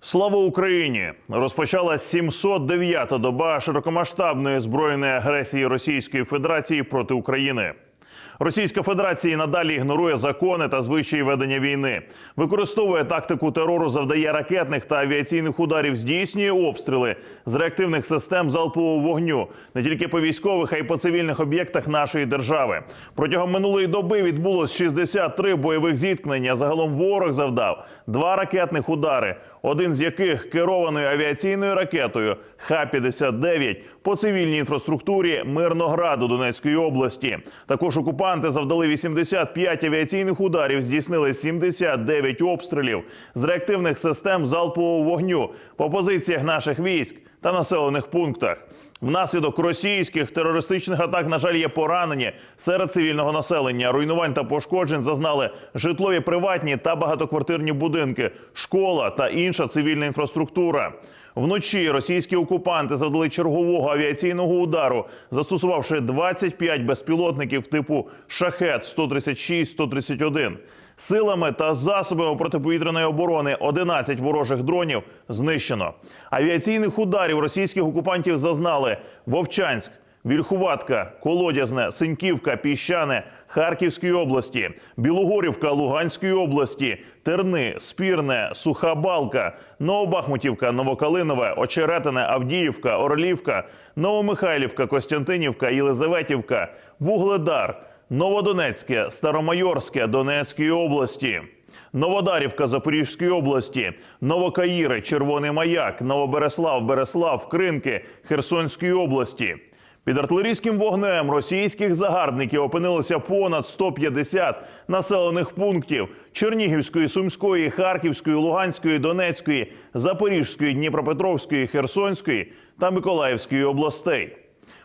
Слава Україні! Розпочалась 709-та доба широкомасштабної збройної агресії Російської Федерації проти України. Російська Федерація надалі ігнорує закони та звичаї ведення війни, використовує тактику терору, завдає ракетних та авіаційних ударів, здійснює обстріли з реактивних систем залпового вогню не тільки по військових, а й по цивільних об'єктах нашої держави. Протягом минулої доби відбулось 63 бойових зіткнення. Загалом ворог завдав два ракетних удари, один з яких керованою авіаційною ракетою Х-59 по цивільній інфраструктурі Мирнограду Донецької області. Також окупанти завдали 85 авіаційних ударів, здійснили 79 обстрілів з реактивних систем залпового вогню по позиціях наших військ та населених пунктах. Внаслідок російських терористичних атак, на жаль, є поранені серед цивільного населення. Руйнувань та пошкоджень зазнали житлові приватні та багатоквартирні будинки, школа та інша цивільна інфраструктура. Вночі російські окупанти завдали чергового авіаційного удару, застосувавши 25 безпілотників типу шахет 136-131. Силами та засобами протиповітряної оборони 11 ворожих дронів знищено. Авіаційних ударів російських окупантів зазнали Вовчанськ, Вільхуватка, Колодязне, Синьківка, Піщане Харківської області, Білогорівка Луганської області, Терни, Спірне, Суха Балка, Новобахмутівка, Новокалинове, Очеретине, Авдіївка, Орлівка, Новомихайлівка, Костянтинівка, Єлизаветівка, Вугледар, Новодонецьке, Старомайорське Донецької області. Новодарівка Запорізької області, Новокаїри, Червоний Маяк, Новобереслав, Береслав, Кринки Херсонської області. Під артилерійським вогнем російських загарбників опинилося понад 150 населених пунктів Чернігівської, Сумської, Харківської, Луганської, Донецької, Запорізької, Дніпропетровської, Херсонської та Миколаївської областей.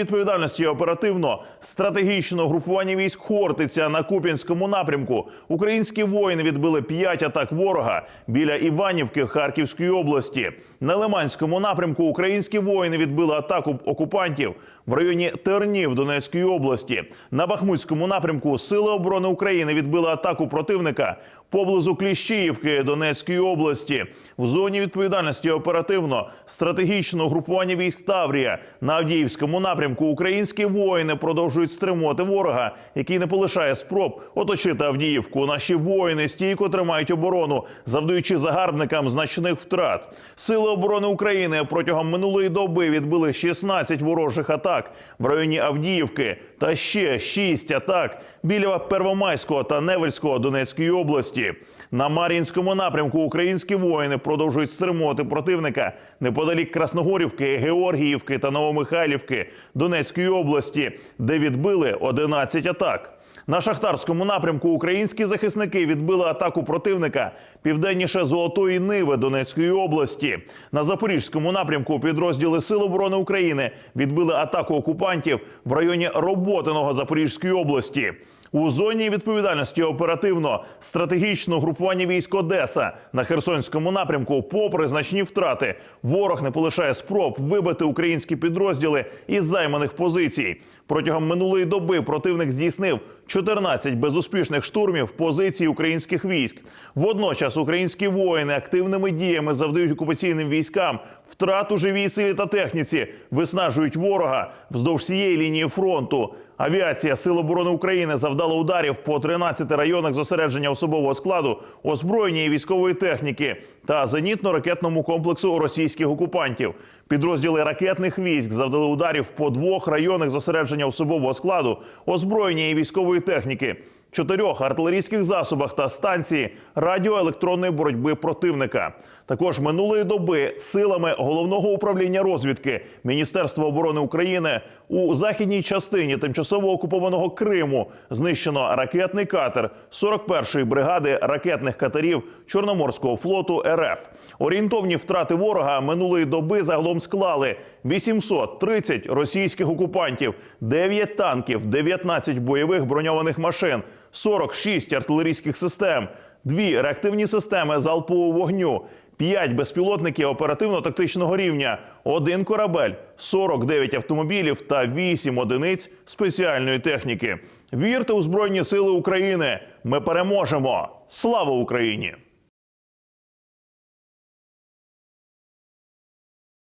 відповідальності оперативно стратегічного групування військ Хортиця на Куп'янському напрямку. Українські воїни відбили п'ять атак ворога біля Іванівки Харківської області. На Лиманському напрямку українські воїни відбили атаку окупантів в районі Тернів Донецької області. На Бахмутському напрямку Сили оборони України відбили атаку противника поблизу Кліщіївки Донецької області. В зоні відповідальності оперативно стратегічного групування військ Таврія на Авдіївському напрямку. Українські воїни продовжують стримувати ворога, який не полишає спроб оточити Авдіївку. Наші воїни стійко тримають оборону, завдаючи загарбникам значних втрат. Сили оборони України протягом минулої доби відбили 16 ворожих атак в районі Авдіївки та ще 6 атак біля Первомайського та Невельського Донецької області. На Мар'їнському напрямку українські воїни продовжують стримувати противника неподалік Красногорівки, Георгіївки та Новомихайлівки Донецької області, де відбили 11 атак. На шахтарському напрямку українські захисники відбили атаку противника південніше Золотої Ниви Донецької області. На запорізькому напрямку підрозділи Сил оборони України відбили атаку окупантів в районі Роботиного Запорізької області. У зоні відповідальності оперативно стратегічно групування військ Одеса на Херсонському напрямку, попри значні втрати, ворог не полишає спроб вибити українські підрозділи із займаних позицій. Протягом минулої доби противник здійснив 14 безуспішних штурмів позицій українських військ. Водночас українські воїни активними діями завдають окупаційним військам втрату живій силі та техніці, виснажують ворога вздовж всієї лінії фронту. Авіація Сил оборони України завдала ударів по 13 районах зосередження особового складу, озброєння і військової техніки та зенітно-ракетному комплексу російських окупантів. Підрозділи ракетних військ завдали ударів по двох районах зосередження особового складу, озброєння і військової техніки. Чотирьох артилерійських засобах та станції радіоелектронної боротьби противника. Також минулої доби силами головного управління розвідки Міністерства оборони України у західній частині тимчасово окупованого Криму знищено ракетний катер 41-ї бригади ракетних катерів Чорноморського флоту РФ. Орієнтовні втрати ворога минулої доби загалом склали 830 російських окупантів, 9 танків, 19 бойових броньованих машин, 46 артилерійських систем, дві реактивні системи залпового вогню. 5 безпілотників оперативно-тактичного рівня, один корабель, 49 автомобілів та 8 одиниць спеціальної техніки. Вірте у Збройні Сили України! Ми переможемо! Слава Україні!